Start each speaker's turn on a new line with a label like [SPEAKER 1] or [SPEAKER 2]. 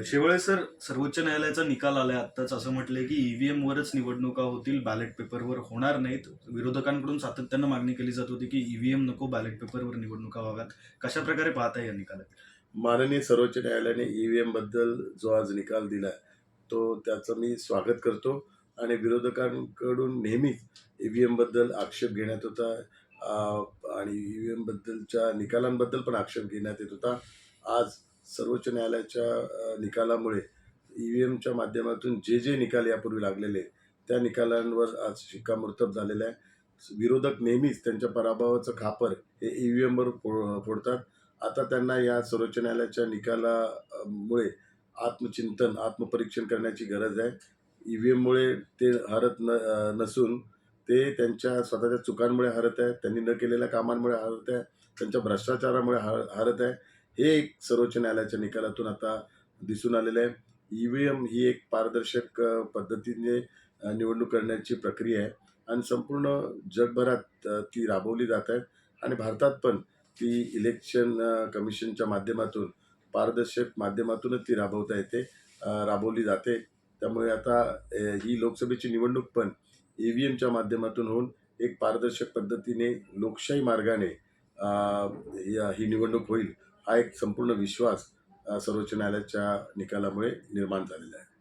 [SPEAKER 1] शेवळे sir सर्वोच्च न्यायालयाचा निकाल आलाय आत्ताच. असं म्हटलंय की ईव्हीएम वरच निवडणुका होतील बॅलेट पेपरवर होणार नाहीत. विरोधकांकडून सातत्यानं मागणी केली जात होती की ईव्हीएम नको बॅलेट पेपरवर निवडणुका व्हाव्यात. कशा प्रकारे पाहताय या निकालात?
[SPEAKER 2] माननीय सर्वोच्च न्यायालयाने ईव्हीएमबद्दल जो आज निकाल दिला तो त्याचं मी स्वागत करतो. आणि विरोधकांकडून नेहमीच ईव्हीएमबद्दल आक्षेप घेण्यात होता. आणि ईव्हीएम बद्दलच्या निकालांबद्दल पण आक्षेप घेण्यात येत होता. आज सर्वोच्च न्यायालयाच्या निकालामुळे ई व्ही एमच्या माध्यमातून जे जे निकाल यापूर्वी लागलेले त्या निकालांवर आज शिक्कामोर्तब झालेलं आहे. विरोधक नेहमीच त्यांच्या पराभवाचं खापर हे ई ईव्हीएमवर फो फोडतात. आता त्यांना या सर्वोच्च न्यायालयाच्या निकालामुळे आत्मचिंतन आत्मपरीक्षण करण्याची गरज आहे. ई व्ही एममुळे ते हरत न नसून ते त्यांच्या स्वतःच्या चुकांमुळे हरत आहे त्यांनी न केलेल्या कामांमुळे हरत आहे त्यांच्या भ्रष्टाचारामुळे हर हरत आहे हे एक सर्वोच्च न्यायालयाच्या निकालातून आता दिसून आलेलं आहे. ई व्ही एम ही एक पारदर्शक पद्धतीने निवडणूक करण्याची प्रक्रिया आहे. आणि संपूर्ण जगभरात ती राबवली जात आहे. आणि भारतात पण ती इलेक्शन कमिशनच्या माध्यमातून पारदर्शक माध्यमातूनच ती राबवता येते राबवली जाते. त्यामुळे आता ही लोकसभेची निवडणूक पण ई व्ही एमच्या माध्यमातून होऊन एक पारदर्शक पद्धतीने लोकशाही मार्गाने या- ही निवडणूक होईल हा एक संपूर्ण विश्वास सर्वोच्च न्यायालयाच्या निकालामुळे निर्माण झालेला आहे.